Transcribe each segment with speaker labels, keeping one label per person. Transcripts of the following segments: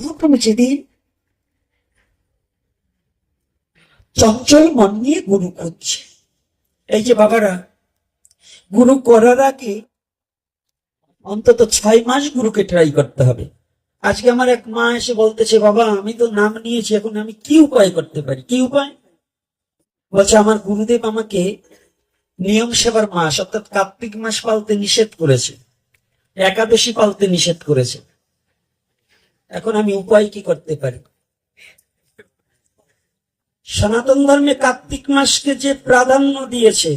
Speaker 1: মহাপ্রভু যেদিন চঞ্চল মন নিয়ে গুরু করছে। এই যে বাবারা, গুরু করার আগে অন্তত ছয় মাস গুরুকে ট্রাই করতে হবে। আজকে আমার এক মা এসে বলতেছে, বাবা, আমি তো নাম নিয়েছি, এখন আমি কি উপায় করতে পারি? কি উপায়? বলছে, আমার গুরুদেব আমাকে নিয়ম সেবার মাস, অর্থাৎ কার্তিক মাস পালতে নিষেধ করেছে। একাদশী পালতে নিষেধ করেছে। এখন আমি উপায় কি করতে পারি? সনাতন ধর্মে কার্তিক মাসকে যে প্রাধান্য দিয়েছে,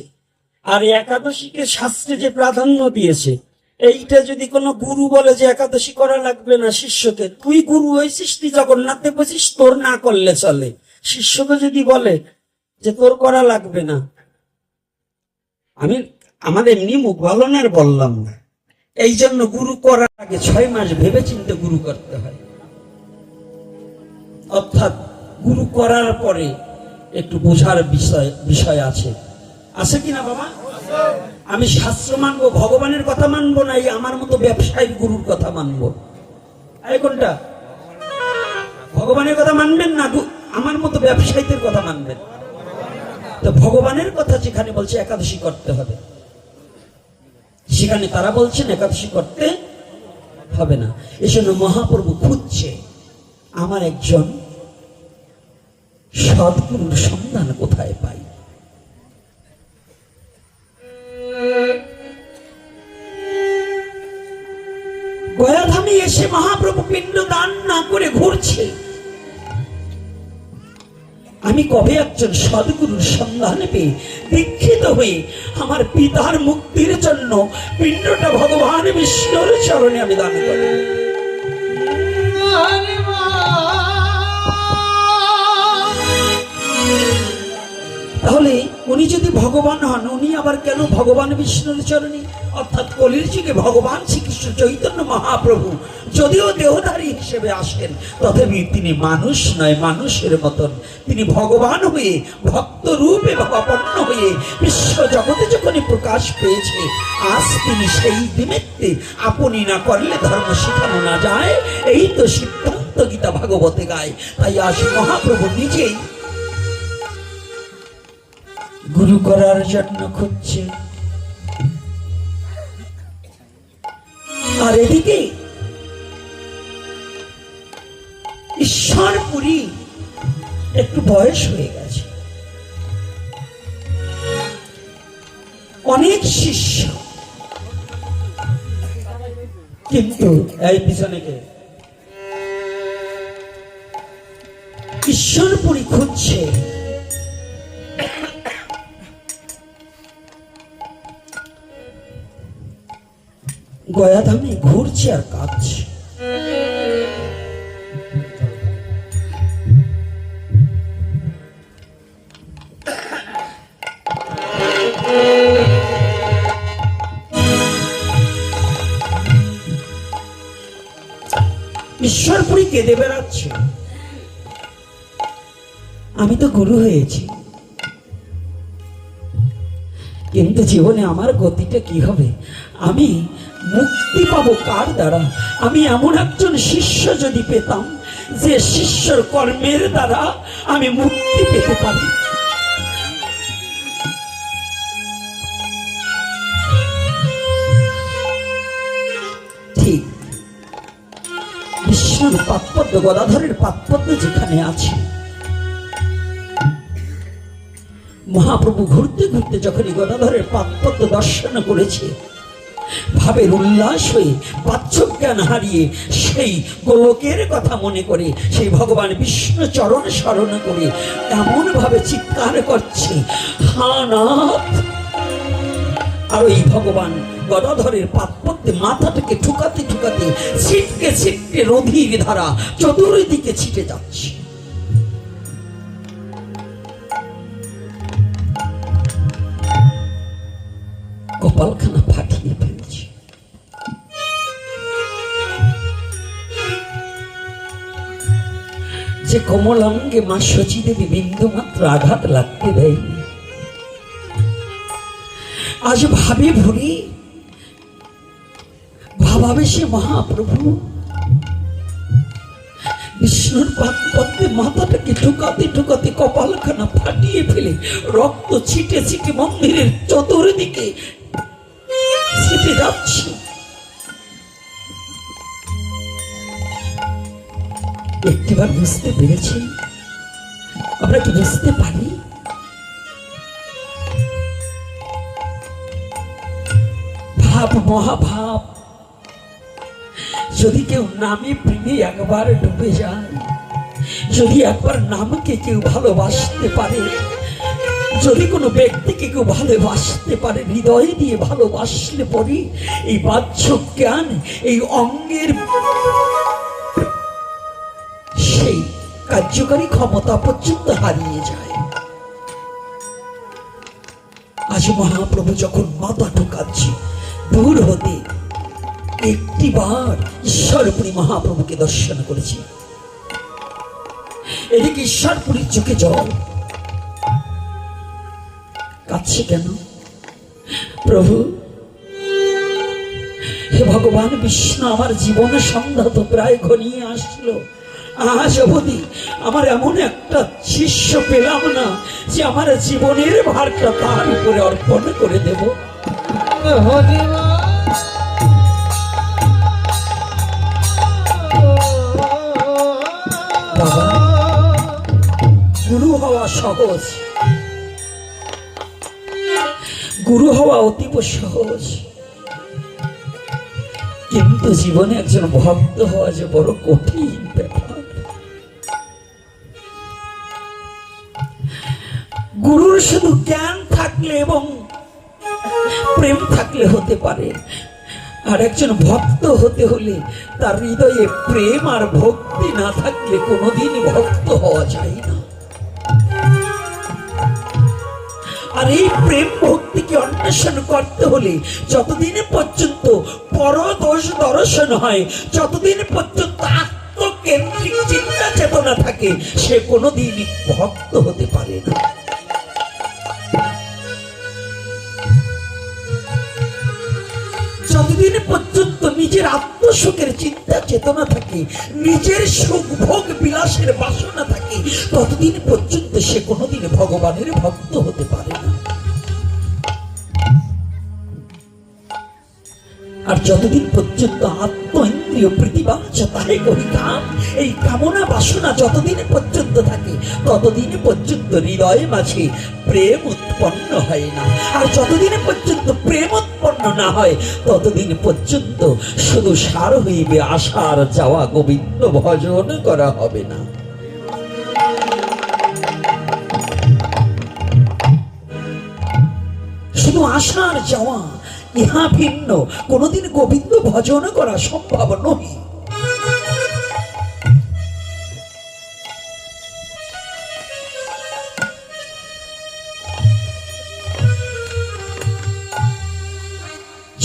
Speaker 1: আর একাদশীকে শাস্ত্রে যে প্রাধান্য দিয়েছে, এইটা যদি কোনো গুরু বলে যে একাদশী করা লাগবে না শিষ্যকে, তুই গুরু হয়েছিস, তুই জগন্নাথে বসিস, তোর না করলে চলে। শিষ্যকে যদি বলে যে তোর করা লাগবে না, আমি আমাদের এমনি মুখ ভালো বললাম না। এই জন্য গুরু করার আগে ছয় মাস ভেবে চিন্তে গুরু করতে হয়। অর্থাৎ গুরু করার পরে একটু বোঝার বিষয় বিষয় আছে। আছে কিনা বাবা? আমি শাস্ত্র মানবো, ভগবানের কথা মানবো না, এই আমার মতো ব্যবসায়িক গুরুর কথা মানবো। কোনটা? ভগবানের কথা মানবেন না আমার মতো ব্যবসায়ীদের কথা মানবেন? তো ভগবানের কথা যেখানে বলছে, একাদশী করতে হবে। সেখানে তারা বলছেন, একাদশী করতে হবে না। এজন্য মহাপ্রভু খুঁজছে, আমার একজন সদ্গুরুর সন্ধান কোথায় পাই? গয়াধামে এসে মহাপ্রভু পিণ্ড দান না করে ঘুরছে। আমি কবে একজন সদ্গুরুর সন্ধানে পেয়ে দীক্ষিত হয়ে আমার পিতার মুক্তির জন্য পিণ্ডটা ভগবান বিষ্ণুর চরণে আমি দান করি? উনি যদি ভগবান হন, উনি আবার কেন ভগবান বিষ্ণুর চরণে? অর্থাৎ কলির যুগে ভগবান শ্রীকৃষ্ণ চৈতন্য মহাপ্রভু, যদিও দেহধারী হিসেবে আসেন, তথাপি তিনি মানুষ নয়, মানুষের মতন। তিনি ভগবান হয়ে ভক্ত রূপে ভাবাপন্ন হয়ে বিশ্ব জগতে যখনই প্রকাশ পেয়েছে, আজ তিনি সেই নিমিত্তে আপনি না করলে ধর্ম শেখানো না যায়। এই তো সিদ্ধান্ত গীতা ভাগবতে গায়। তাই আজ মহাপ্রভু নিজেই গুরু করার জন্য খুঁজছে। আর এদিকে ঈশ্বরপুরী একটু বয়স হয়ে গেছে। অনেক শিষ্য। কিন্তু এই পিছনে কে? ঈশ্বরপুরী খুঁজছে। গয়াধামে ঘুরছে আর কাঁদছে। ঈশ্বরপুরী কেঁদে বেড়াচ্ছে। আমি তো গুরু হয়েছি। কিন্তু জীবনে আমার গতিটা কি হবে? আমি মুক্তি পাবো কার দ্বারা? আমি এমন একজন শিষ্য যদি পেতাম, যে শিষ্যর কর্মের দ্বারা আমি মুক্তি পেতে পারি। ঠিক। বিষ্ণুর পাৎপদ্য গদাধরের পাৎপদ্য যেখানে আছে, মহাপ্রভু ঘুরতে ঘুরতে যখন গদাধরের পাৎপত্য দর্শন করেছে ভাবের উল্লাস হয়ে জ্ঞান হারিয়ে সেই গোলকের কথা মনে করে, সেই ভগবান বিষ্ণু চরণ স্মরণ করে এমন ভাবে চিৎকার করছে হানাথ আর ওই ভগবান গদাধরের পাৎপত্যে মাথাটাকে ঠুকাতে ঠুকাতে ছিটকে ছিটকে রধির ধারা চতুর্দিকে ছিটে যাচ্ছে। কপালখানা যে কমলাঙ্গে মা শচী দেবী বিন্দু মাত্র আঘাত লাগতে দেয়নি আজ ভাবে ভরি ভাবাবে সে মহাপ্রভু। বিষ্ণুর মাথাটাকে ঢুকাতে ঢুকাতে কপালখানা ফাটিয়ে ফেলে রক্ত ছিটে ছিটে মন্দিরের চতুর্দিকে ছিটে যাচ্ছে। একটিবার বুঝতে পেরেছি। আমরা কি বুঝতে পারি? ভাব, মহাভাব। যদি কেউ নামে প্রেমে একবার ডুবে যায়, যদি একবার নামকে কেউ ভালোবাসতে পারে, যদি কোনো ব্যক্তিকে কেউ ভালোবাসতে পারে, হৃদয় দিয়ে ভালোবাসলে পরে এই বাহ্য জ্ঞান, এই অঙ্গের কার্যকারী ক্ষমতা পর্যন্ত হারিয়ে যায়। আজ মহাপ্রভু যখন মাথা ঢোকাচ্ছে দূর হতে একটিবার ঈশ্বরপুরী মহাপ্রভুকে দর্শন করেছি। এদিকে ঈশ্বরপুরীর চোখে জল। কাঁদছে কেন? প্রভু, হে ভগবান বিষ্ণু, আমার জীবনে সন্ধ্যা তো প্রায় ঘনিয়ে আসলো অবধি আমার এমন একটা শিষ্য পেলাম না যে আমার জীবনের ভারটা তার উপরে অর্পণ করে দেব। গুরু হওয়া সহজ। গুরু হওয়া অতীব সহজ। কিন্তু জীবনে একজন ভক্ত হওয়া যে বড় কঠিন ব্যাপার। গুরুর শুধু জ্ঞান থাকলে এবং প্রেম থাকলে হতে পারে। আর একজন ভক্ত হতে হলে তার হৃদয়ে প্রেম আর ভক্তি না থাকলে কোনোদিন ভক্ত হওয়া যায় না। আর এই প্রেম ভক্তিকে অন্বেষণ করতে হলে যতদিন পর্যন্ত পরদোষ দর্শন হয়, যতদিন পর্যন্ত আত্মকেন্দ্রিক চিন্তা চেতনা থাকে, সে কোনোদিন ভক্ত হতে পারে না। যতদিন পর্যন্ত নিজের আত্মসুখের চিন্তা, চেতনা থাকে, নিজের সুখ, ভোগ, বিলাসের বাসনা থাকে, ততদিন পর্যন্ত সে কোনোদিন ভগবানের ভক্ত হতে পারে না। আর যতদিন পর্যন্ত আত্ম ইন্দ্রিয় প্রীতিবাঞ্ছা তাহে করি কাম এই কামনা বাসনা যতদিন পর্যন্ত থাকে, ততদিন পর্যন্ত হৃদয়ে মাঝে প্রেম উৎপন্ন হয় না। আর যতদিন পর্যন্ত প্রেম উৎপন্ন না হয়, ততদিন পর্যন্ত শুধু সার হইবে আশার যাওয়া গোবিন্দ ভজন করা হবে না। শুধু আশার যাওয়া ইহা ভিন্ন কোনোদিন গোবিন্দ ভজন করা সম্ভব নয়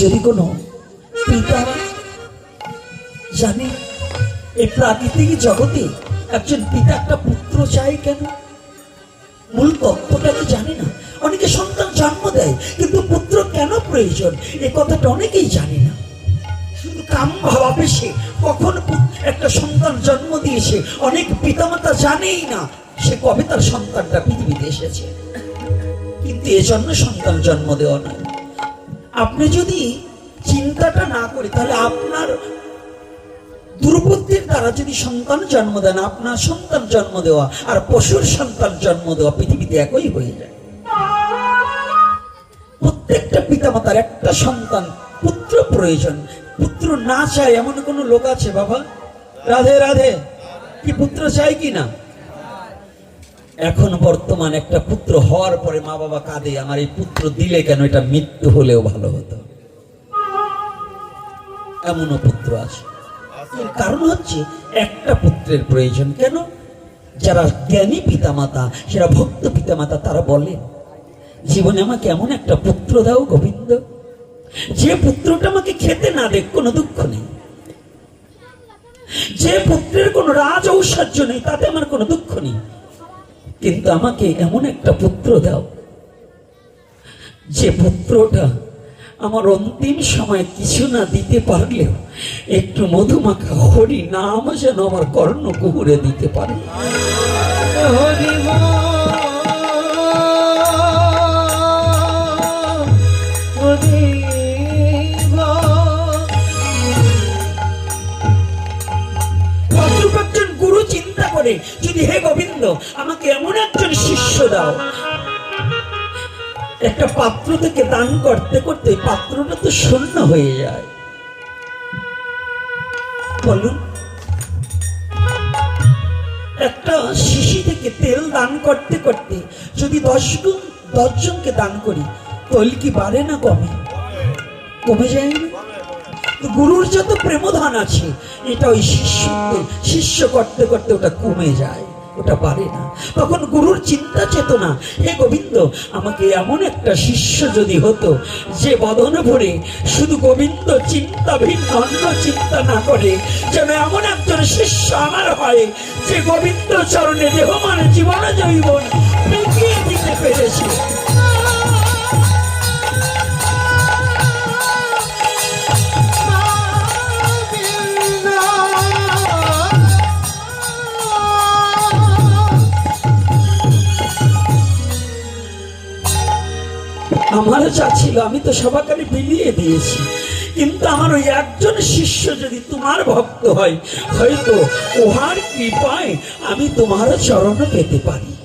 Speaker 1: যদি কোনো পিতা জানে, এই প্রাকৃতিক জগতে একজন পিতা একটা পুত্র চায় কেন? মূল তত্ত্বটা কি জানে না। অনেকে সন্তান জন্ম দেয়, কিন্তু প্রয়োজন। এ কথাটা অনেকেই জানে না। কাম ভাবাবে সে কখন একটা সন্তান জন্ম দিয়েছে, অনেক পিতামাতা জানেই না সে কবে তার সন্তানটা পৃথিবীতে এসেছে। কিন্তু এজন্য সন্তান জন্ম দেওয়া নয়। আপনি যদি চিন্তাটা না করি, তাহলে আপনার দুর্বুদ্ধির দ্বারা যদি সন্তান জন্ম দেন, আপনার সন্তান জন্ম দেওয়া আর পশুর সন্তান জন্ম দেওয়া পৃথিবীতে একই হয়ে যায়। প্রত্যেকটা পিতামাতার একটা সন্তান, পুত্র প্রয়োজন। পুত্র না চায় এমন কোন লোক আছে বাবা? রাধে রাধে। কি পুত্র চাই কি না? এখন বর্তমান একটা পুত্র হওয়ার পরে মা বাবা কাঁদে, আমার এই পুত্র দিলে কেন? এটা মৃত্যু হলেও ভালো হতো। এমনও পুত্র আছে। এর কারণ হচ্ছে একটা পুত্রের প্রয়োজন। কেন? যারা জ্ঞানী পিতামাতা যারা ভক্ত পিতামাতা, তারা বলেন জীবনে আমাকে এমন একটা পুত্র দাও গোবিন্দ। যে পুত্রটা আমাকে খেতে না দেখ, কোনো দুঃখ নেই। যে পুত্রের কোনো রাজ ঐশ্বর্য নেই, তাতে আমার কোনো দুঃখ নেই। কিন্তু আমাকে এমন একটা পুত্র দাও। যে পুত্রটা আমার অন্তিম সময় কিছু না দিতে পারলেও একটু মধুমাখা হরি নাম যেন আমার কর্ণ কুহুরে দিতে পারে।
Speaker 2: হরি
Speaker 1: যদি হে গোবিন্দ, আমাকে এমন একজন শিষ্য দাও। একটা পাত্র থেকে দান করতে করতে পাত্রটা তো শূন্য হয়ে যায়। বলুন, একটা শিশি থেকে তেল দান করতে করতে যদি দশ গুণ দশজনকে দান করি তৈল কি বাড়ে না কমে? কমে যায় না? গুরুর যত প্রেমধান আছে, এটা ওই শিষ্য শিষ্য করতে করতে ওটা কমে যায়, ওটা পারে না। তখন গুরুর চিন্তা চেতনা, হে গোবিন্দ, আমাকে এমন একটা শিষ্য যদি হতো, যে বদন ভরে শুধু গোবিন্দ চিন্তা ভিন্ন, অন্য চিন্তা না করে, যেন এমন একজন শিষ্য আমার হয়, যে গোবিন্দ চরণে দেহমান জীবন জৈবন মিটিয়ে দিতে পেরেছে। আমারও যা ছিল, আমি তো সবাকারে বিলিয়ে দিয়েছি। কিন্তু আমার ওই একজন শিষ্য যদি তোমার ভক্ত হয়, হয়তো উহার কৃপায় আমি তোমারও চরণ পেতে পারি।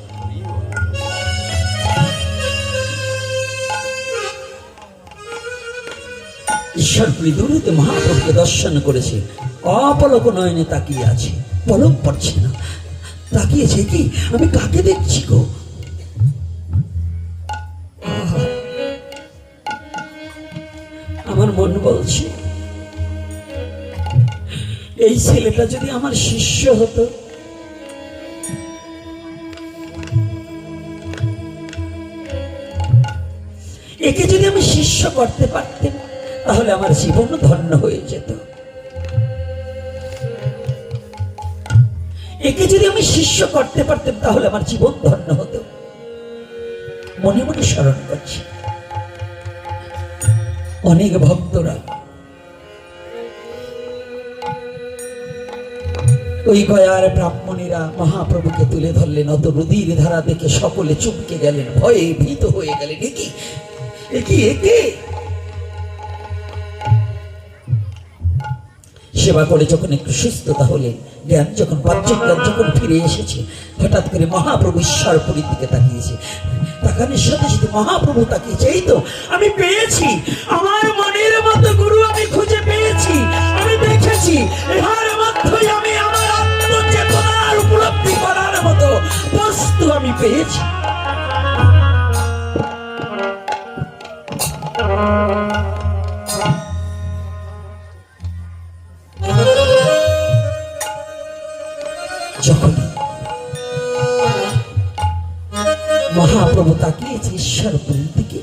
Speaker 1: ঈশ্বর দূরেতে মহাপ্রভুকে দর্শন করেছে। অপলক নয়নে তাকিয়ে আছে। পলক পড়ছে না। তাকিয়েছে কি? আমি কাকে দেখছি গো? বলছে। এই ছেলেটা যদি আমার শিষ্য হতো, একে যদি আমি শিষ্য করতে পারতাম, তাহলে আমার জীবন ধন্য হয়ে যেত। একে যদি আমি শিষ্য করতে পারতাম, তাহলে আমার জীবন ধন্য হতো। মনে মনে স্মরণ করছি। অনেক ভক্তরা। ওই গয়ার ব্রাহ্মণীরা মহাপ্রভুকে তুলে ধরলেন, অত রুদির ধারা দেখে সকলে চুপকে গেলেন, ভয়ে ভীত হয়ে গেলেন। একে একে একে সেবা করে যখন একটু সুস্থতা হলেন জ্ঞান যখন, বাহ্যিক জ্ঞান যখন ফিরে এসেছে, হঠাৎ করে মহাপ্রভু ঈশ্বরপুরীর দিকে তাকিয়েছে। তাকানোর সাথে সাথে মহাপ্রভু তাকিয়েছে, এই তো, আমি পেয়েছি। আমার মনের মতো গুরু আমি খুঁজে পেয়েছি। আমি দেখেছি ইহার মধ্যেই আমি আমার আত্মচেতনার উপলব্ধি করার মতো বস্তু আমি পেয়েছি। মহাপ্রভু তাকিয়েছে ঈশ্বরপুরীর দিকে।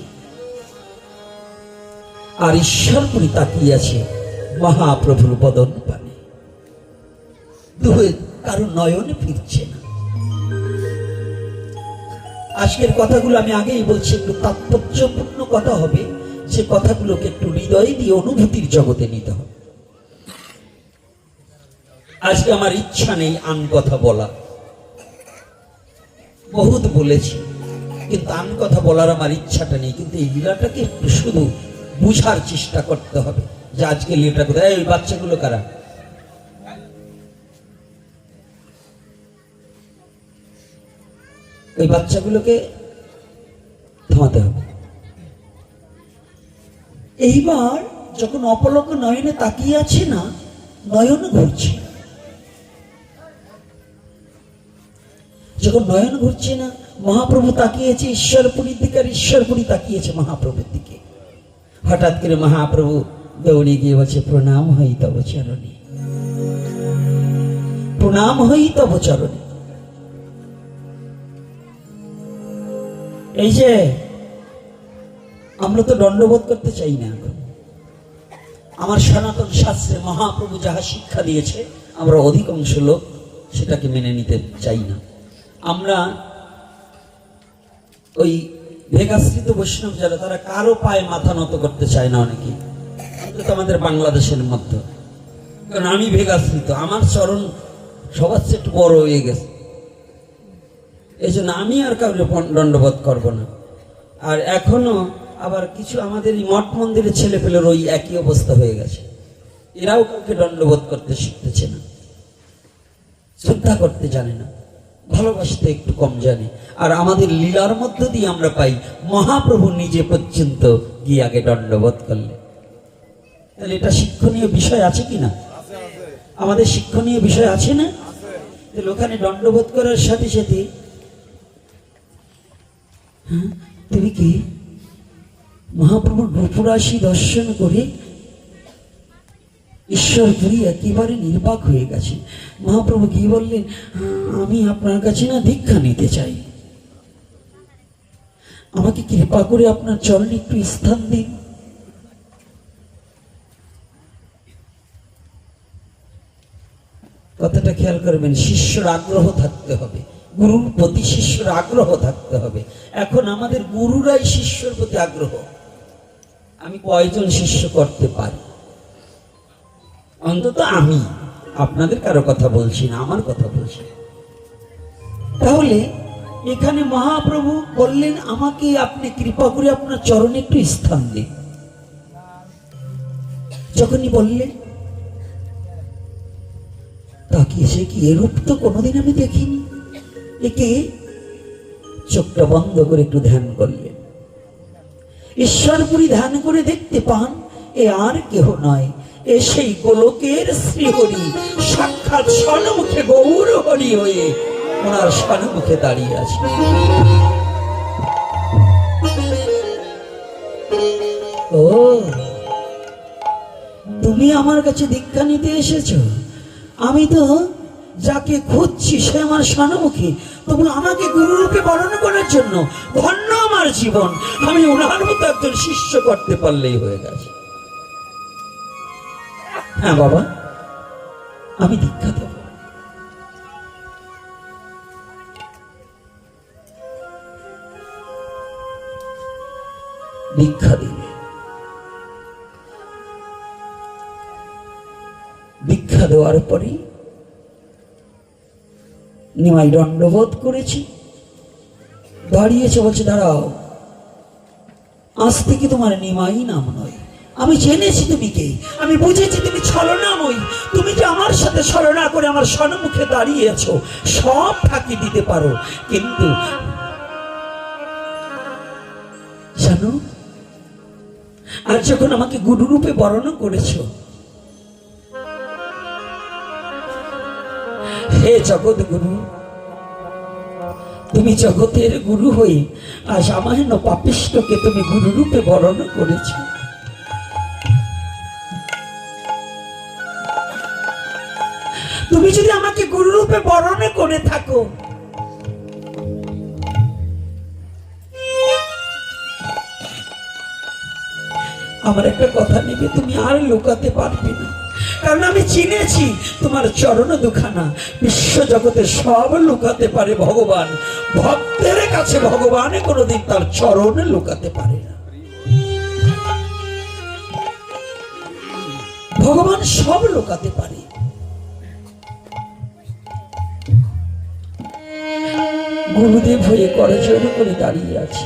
Speaker 1: আর ঈশ্বর ঈশ্বরপুরী তাকিয়েছে মহাপ্রভুর বদন পানে। কারও নয়নে ফিরছে না। আজকের কথাগুলো আমি আগেই বলছি, একটু তাৎপর্যপূর্ণ কথা হবে। যে কথাগুলোকে একটু হৃদয় দিয়ে অনুভূতির জগতে নিতে হবে। আজকে আমার ইচ্ছা নেই আন কথা বলা। বহুত বলেছি। কিন্তু আন কথা বলার আমার ইচ্ছাটা নেই, কিন্তু এই লীলাটাকে একটু শুধু বুঝার চেষ্টা করতে হবে। যে আজকে লীলাটা কোথায়? এই বাচ্চাগুলো কারা? ওই বাচ্চাগুলোকে থামাতে হবে। এইবার যখন অপলক নয়নে তাকিয়ে আছে না, নয়ন ঘুরছে। যখন নয়ন ঘুরছে না মহাপ্রভু তাকিয়েছে, ঈশ্বরপুরীর দিকে আর ঈশ্বরপুরী তাকিয়েছে মহাপ্রভুর দিকে। হঠাৎ করে মহাপ্রভু দৌড়ে গিয়ে বলছে, প্রণাম হই তব চরণে। প্রণাম হই তব চরণে। এই যে, আমরা তো দণ্ডবোধ করতে চাই না এখন। আমার সনাতন শাস্ত্রে মহাপ্রভু যাহা শিক্ষা দিয়েছে, আমরা অধিকাংশ লোক সেটাকে মেনে নিতে চাই না। আমরা ওই ভেগাশ্রিত বৈষ্ণব যারা, তারা কারও পায়ে মাথা নত করতে চায় না অনেকে। অন্তত আমাদের বাংলাদেশের মধ্যে। কারণ আমি ভেগাশ্রিত আমার চরণ সবার চেয়ে একটু বড় হয়ে গেছে। এই জন্য আমি আর কাউকে দণ্ডবোধ করব না। আর এখনও আবার কিছু আমাদের এই মঠ মন্দিরের ছেলে পেলের ওই একই অবস্থা হয়ে গেছে। এরাও কাউকে দণ্ডবোধ করতে শিখতেছে না। শ্রদ্ধা করতে জানে না। ভালোবাসতে একটু কম জানে। আর আমাদের লীলার মধ্য দিয়ে আমরা পাই মহাপ্রভু নিজে পর্যন্ত গিয়ে আগে দণ্ডবোধ করলে তাহলে এটা শিক্ষণীয় বিষয় আছে কি না? আমাদের শিক্ষণীয় বিষয় আছে না? ওখানে দণ্ডবোধ করার সাথে সাথে হ্যাঁ, তুমি কি মহাপ্রভুর রূপরাশি দর্শন করে ঈশ্বরপুরী একেবারে নির্বাক হয়ে গেছে। মহাপ্রভু কি বললেন? আমি আপনার কাছে না দীক্ষা নিতে চাই। আমাকে কৃপা করে আপনার চরণে একটু স্থান দিন। কথাটা খেয়াল করবেন, শিষ্যর আগ্রহ থাকতে হবে। গুরুর প্রতি শিষ্যর আগ্রহ থাকতে হবে। এখন আমাদের গুরুরাই শিষ্যর প্রতি আগ্রহ। আমি কয়জন শিষ্য করতে পারি? অন্তত আমি আপনাদের কারও কথা বলছি না, আমার কথা বলছি তাহলে এখানে মহাপ্রভু বললেন, আমাকে আপনি কৃপা করে আপনার চরণে একটু স্থান দিন। যখনই বললেন, তাকিয়ে সে কি এরূপ তো কোনোদিন আমি দেখিনি? একে চোখটা বন্ধ করে একটু ধ্যান করলেন। ঈশ্বরপুরী ধ্যান করে দেখতে পান, এ আর কেহ নয়। এ সেই গোলকের শ্রীহরি সাক্ষাৎ স্বর্ণমুখে গৌর হরি হয়ে ওনার স্বর্ণমুখে দাঁড়িয়ে আছে ও, তুমি আমার কাছে দীক্ষা নিতে এসেছ? আমি তো যাকে খুঁজছি, সে আমার স্বর্ণমুখী তবু আমাকে গুরুরূপে বরণ করার জন্য ধন্য আমার জীবন। আমি ওনার মতো একজন শিষ্য করতে পারলেই হয়ে গেছে। হ্যাঁ বাবা। আমি দীক্ষা দেব। দীক্ষা দিলে দীক্ষা দেওয়ার পরে নিমাই দণ্ডবোধ করেছি। দাঁড়িয়েছে, বলছে, দাঁড়াও। আজ থেকে তোমার নিমাই নাম নয়। আমি জেনেছি তুমি কে। আমি বুঝেছি তুমি ছলনাময়ী। তুমি যে আমার সাথে ছলনা করে আমার সম্মুখে দাঁড়িয়েছো সব ফাঁকি দিতে পারো। কিন্তু জানো আর যখন আমাকে গুরুরূপে বরণ করেছ, হে জগৎ গুরু, তুমি জগতের গুরু হয়ে আজ সামান্য পাপিষ্টকে তুমি গুরুরূপে বরণ করেছ। তুমি যদি আমাকে গুরুরূপে বরণ করে থাকো। আমার একটা কথা নেবে, তুমি আর লুকাতে পারবে না। কারণ আমি চিনেছি তোমার চরণ দুখানা। বিশ্ব জগতে সব লুকাতে পারে ভগবান। ভক্তের কাছে ভগবান কোনোদিন তার চরণ লুকাতে পারে না। ভগবান সব লুকাতে পারে। গুরুদেব হয়ে করজোর করে দাঁড়িয়ে আছে।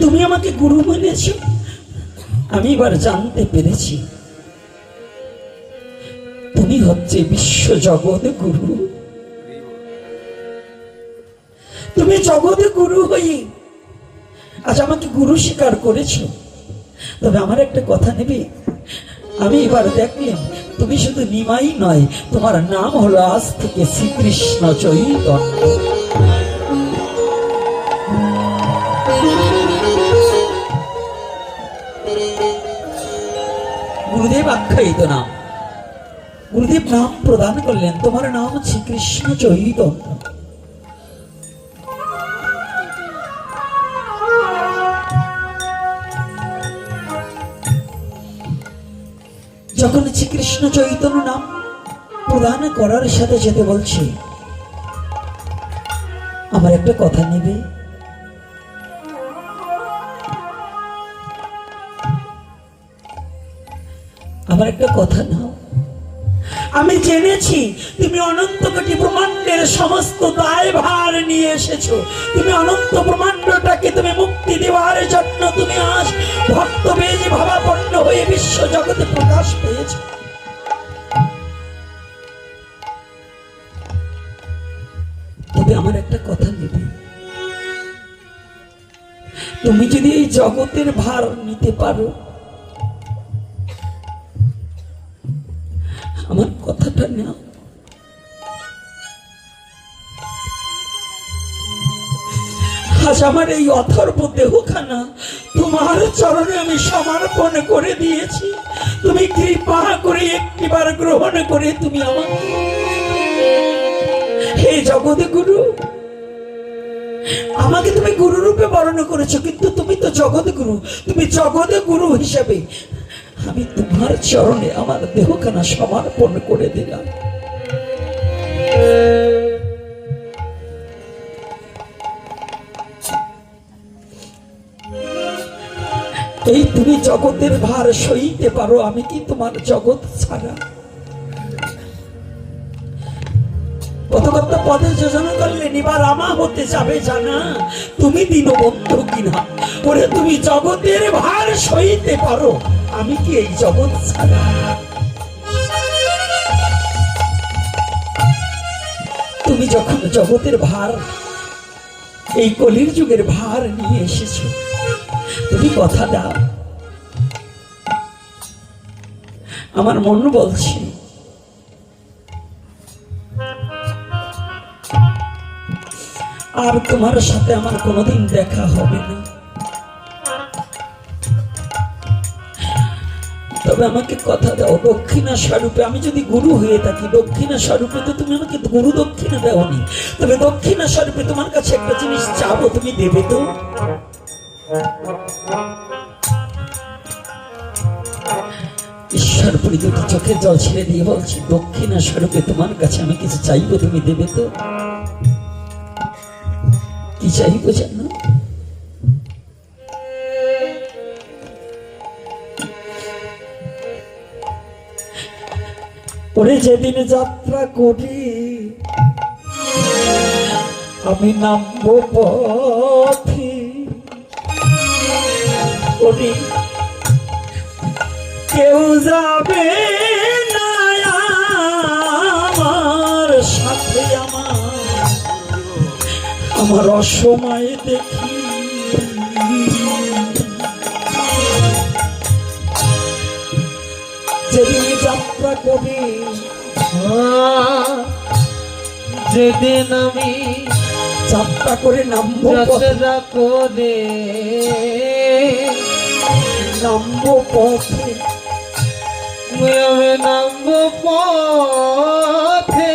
Speaker 1: তুমি আমাকে গুরু মেনেছ? আমি এবার জানতে পেরেছি। তুমি হচ্ছে বিশ্ব জগৎ গুরু। তুমি জগৎ গুরু হয়ে আজ আমাকে গুরু স্বীকার করেছ। তবে আমার একটা কথা নেবে? আমি এবার দেখলাম, তুমি শুধু নিমাই নয়, তোমার নাম হলো আজ থেকে শ্রীকৃষ্ণ চৈতন্য। গুরুদেব আখ্যায়িত নাম। গুরুদেব নাম প্রদান করলেন, তোমার নাম হচ্ছে কৃষ্ণ চৈতন্য। যখন শ্রীকৃষ্ণ চৈতন্য নাম প্রদান করার সাথে যেতে বলছে, আমার একটা কথা নেবে? আমার একটা কথা নাও। আমি জেনেছি তুমি অনন্ত কোটি ব্রহ্মাণ্ডের সমস্ত দায়ভার নিয়ে এসেছ। তুমি অনন্ত ব্রহ্মাণ্ডটাকে তুমি মুক্তি দেওয়ার জন্য তুমি আজ ভক্ত বেজ ভাবাপন্ন হয়ে বিশ্ব জগতে প্রকাশ পেয়েছ। তবে আমার একটা কথা নেবে। তুমি যদি এই জগতের ভার নিতে পারো নাও আজ আমার এই অথর্ব দেহখানা তোমার চরণে আমি সমর্পণ করে দিয়েছি। তুমি কৃপা করে একটিবার গ্রহণ করে তুমি হে জগৎ গুরু আমাকে তুমি গুরু রূপে বরণ করেছ, কিন্তু তুমি তো জগৎ গুরু তুমি জগৎ গুরু হিসেবে। আমি তোমার চরণে আমার দেহখানা সমর্পণ করে দিলাম। এই তুমি জগতের ভার সইতে পারো, আমি কি তোমার জগৎ ছাড়া? পথকর্তা পদে যোজনা করলে নিবার আমা হতে যাবে জানা, তুমি দীনবন্ধু কিনা? ওরে তুমি জগতের ভার সইতে পারো। আমি কি এই জগৎ ছাড়া? তুমি যখন জগতের ভার, এই কলির যুগের ভার নিয়ে এসেছ, তুমি কথা দাও। আমার মন বলছে, আর তোমার সাথে আমার কোনোদিন দেখা হবে না। তবে আমাকে কথা দাও, দক্ষিণা স্বরূপে। আমি যদি গুরু হয়ে থাকি, দক্ষিণা স্বরূপে তো তুমি আমাকে গুরু দক্ষিণা দেওনি। তবে দক্ষিণা স্বরূপে তোমার কাছে একটা জিনিস চাবো, তুমি দেবে তো? ঈশ্বর চোখের জল ছেড়ে দিয়ে বলছি, দক্ষিণা স্বরূপে তোমার কাছে আমি কিছু চাইব, তুমি দেবে তো? কি চাইব জানো? ওরে যেদিন যাত্রা করি, আমি নামবো পথে। ওরে, কেউ যাবে আমার সাথে আমার। আমার অসময় দেখি। যেদিন যাত্রা করি
Speaker 2: যেদিন আমি
Speaker 1: যাত্রা করে নামবো
Speaker 2: যাত্রা করে
Speaker 1: নামবো পথে।
Speaker 2: আমি নামব পথে।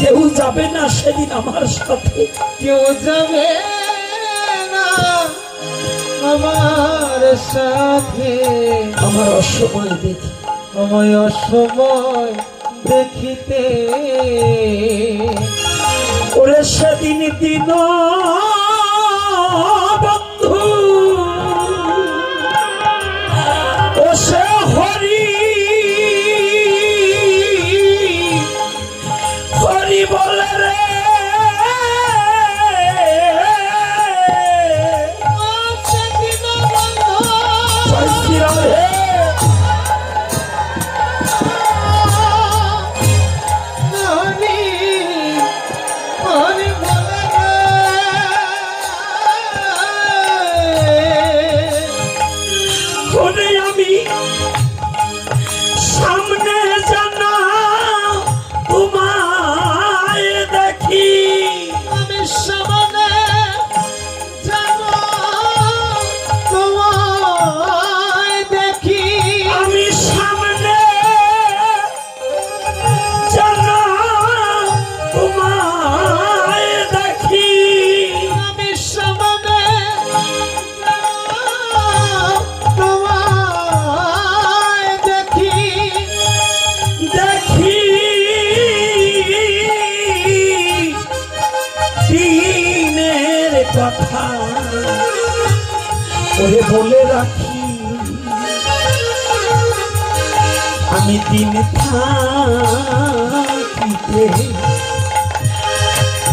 Speaker 1: কেউ যাবে না সেদিন আমার সাথে।
Speaker 2: কেউ যাবে না আমার সাথে।
Speaker 1: আমার অসময় দেখি
Speaker 2: আমায় অসময় দেখিতে।
Speaker 1: ওরে সেদিন দিন কথা ওরে বলে রাখি আমি দিন থাকিতে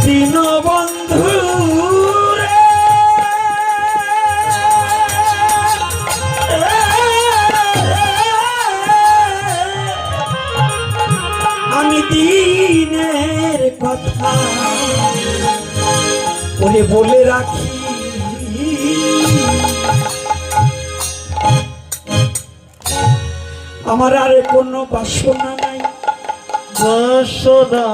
Speaker 1: দীনবন্ধু বলে বলে রাখি। আমার আর কোনো বাসনা নাই।
Speaker 2: বাসনা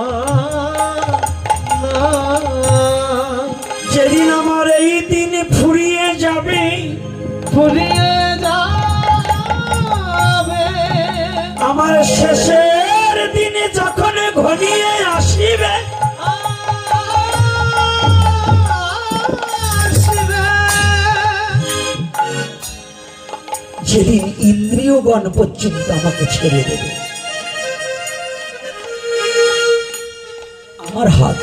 Speaker 1: যেদিন আমার এই দিন ফুরিয়ে যাবে
Speaker 2: ফুরিয়ে যাবে।
Speaker 1: আমার শেষের দিনে যখন ঘনিয়ে যেদিন ইন্দ্রিয়গণ পর্যন্ত আমাকে ছেড়ে দেবে। আমার হাত,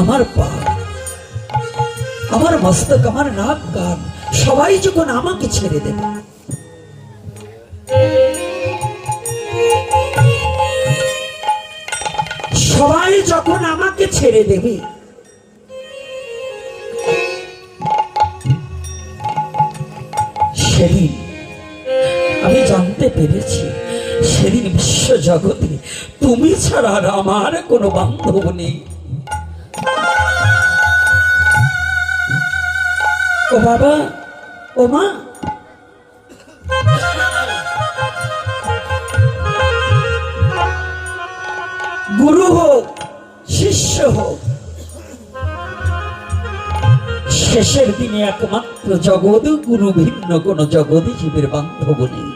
Speaker 1: আমার পা, আমার মস্তক, আমার নাক, গান, সবাই যখন আমাকে ছেড়ে দেবে। সবাই যখন আমাকে ছেড়ে দেবে জগতে তুমি ছাড়া আর আমার কোনো বান্ধব নেই। ও বাবা, ও মা। গুরু হোক, শিষ্য হোক, শেষের দিনে একমাত্র জগৎ, গুরু ভিন্ন কোন জগৎ জীবের বান্ধব নেই।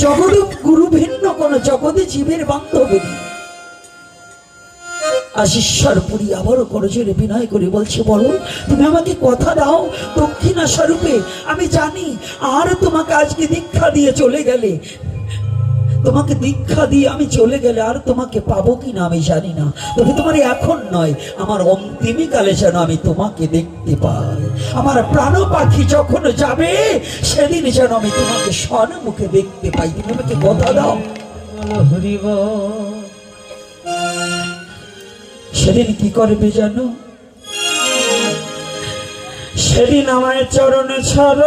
Speaker 1: জগৎ গুরু ভিন্ন কোন জগতে জীবের বান্ধবী। আশীশ্বর পুরী আবারও করজোরে বিনয় করে বলছে, বলো, তুমি আমাকে কথা দাও। দক্ষিণা স্বরূপে আমি জানি, আর তোমাকে আজকে দীক্ষা দিয়ে চলে গেলে তোমাকে দীক্ষা দিয়ে আমি চলে গেলে আর তোমাকে পাবো কি না আমি জানি না। তবে তোমার এখন নয়, আমার অন্তিমী কালে যেন আমি তোমাকে দেখতে পাই। আমার প্রাণ পাখি যখন যাবে, সেদিন যেন আমি তোমাকে স্বর্ণমুখে দেখতে পাই। তুমি আমাকে কথা দাও। সেদিন কি করবে জানো? সেদিন আমায় চরণে ছড়।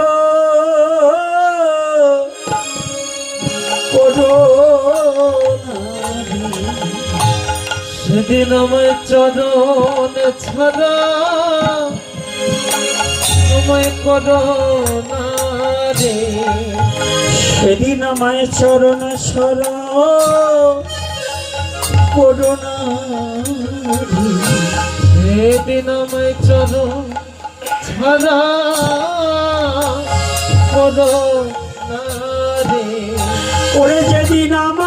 Speaker 2: সেদিন আমায় চরণ ছাড়া তোমায় করো না রে।
Speaker 1: সেদিন আমায় চরণে ছড় করোনা
Speaker 2: সেদিন আমায় চরণ ছাড়া করো
Speaker 1: ওরে যেদিন আমার